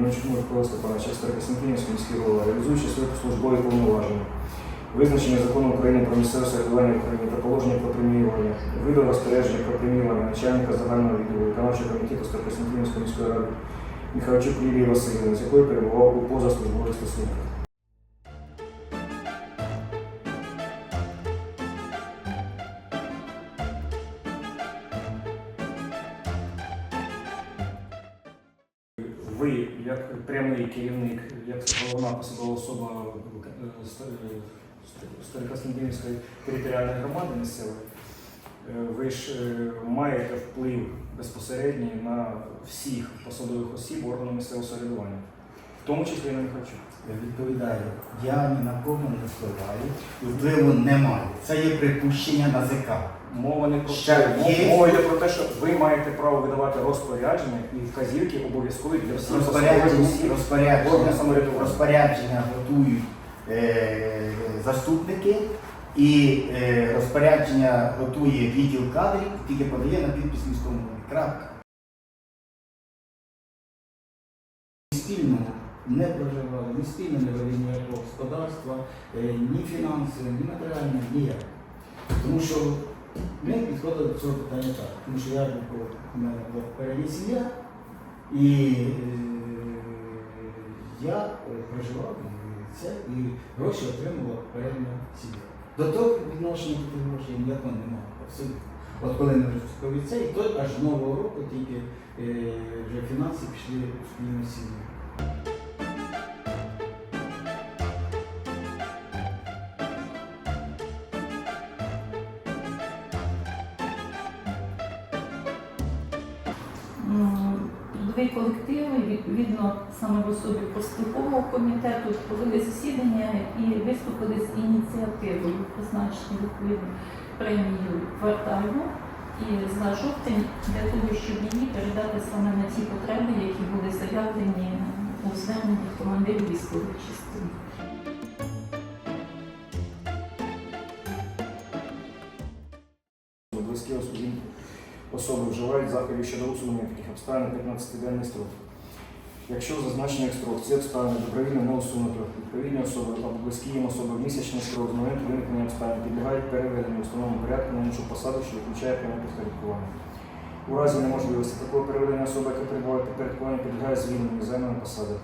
Мельничук Микола Степанович, Старокосінківський міський голова, реалізуючи свої службові повноваження, визначення закону України про місцеве середування України та положення про преміювання, видав розпорядження про преміювання начальника загального відділу виконавчого комітету Старокосінківської міської ради Михайлчук Лілії Васильівни, з якою перебував у позаслужбових стосунках. Ви, як прямий керівник, як головна посадова особа е, е, Старокостянтинівської територіальної громади місцевої, е, ви ж маєте вплив безпосередній на всіх посадових осіб органу місцевого самоврядування, тому числі на Михайлчук. Я відповідаю, я ні на кого не впливаю, впливу немає. Це є припущення НАЗК. Мова не про Ще є- Мова йде про те, що ви маєте право видавати розпорядження і вказівки обов'язкові для всіх посадових Розпорядження, осіб органу розпорядження, самоврядування. розпорядження готують е, заступники і е, розпорядження готує відділ кадрів, тільки подає на підпис міському голові. Крапка. Спільно не проживали, ні спільно не вели ніякого господарства, е, ні фінансове, ні матеріальне, ніяк. Тому що ми підходили до цього питання так, тому що я у мене була попередня сім'я, і е, я проживав це, і гроші отримувала попередня сім'я. До того відношення до грошей ніякого немає. Абсолютно. От коли ми вже це, і то аж нового року тільки е, вже фінанси пішли в спільну сім'ю. Трудовий колектив, відповідно саме в особі профспілкового комітету провели засідання і виступили з ініціативою призначити відповідну премію квартальну і за жовтень для того, щоб її передати саме на ті потреби, які були заявлені у зверненні командирів військових частин. Близькі особи, особи вживають заходів щодо усунення таких обставин 15-денний строк. Якщо в зазначених строк ці обставини добровільно не усунуто, відповідні особи або близькі їм особи в місячний строк з моменту виникнення обставин підлягають переведенню в установленому порядку на іншу посаду, що включає пряме підпорядкування. У разі неможливості такого переведення особи, яка перебуває під підпорядкуванням, підлягає звільненню з займаної посади.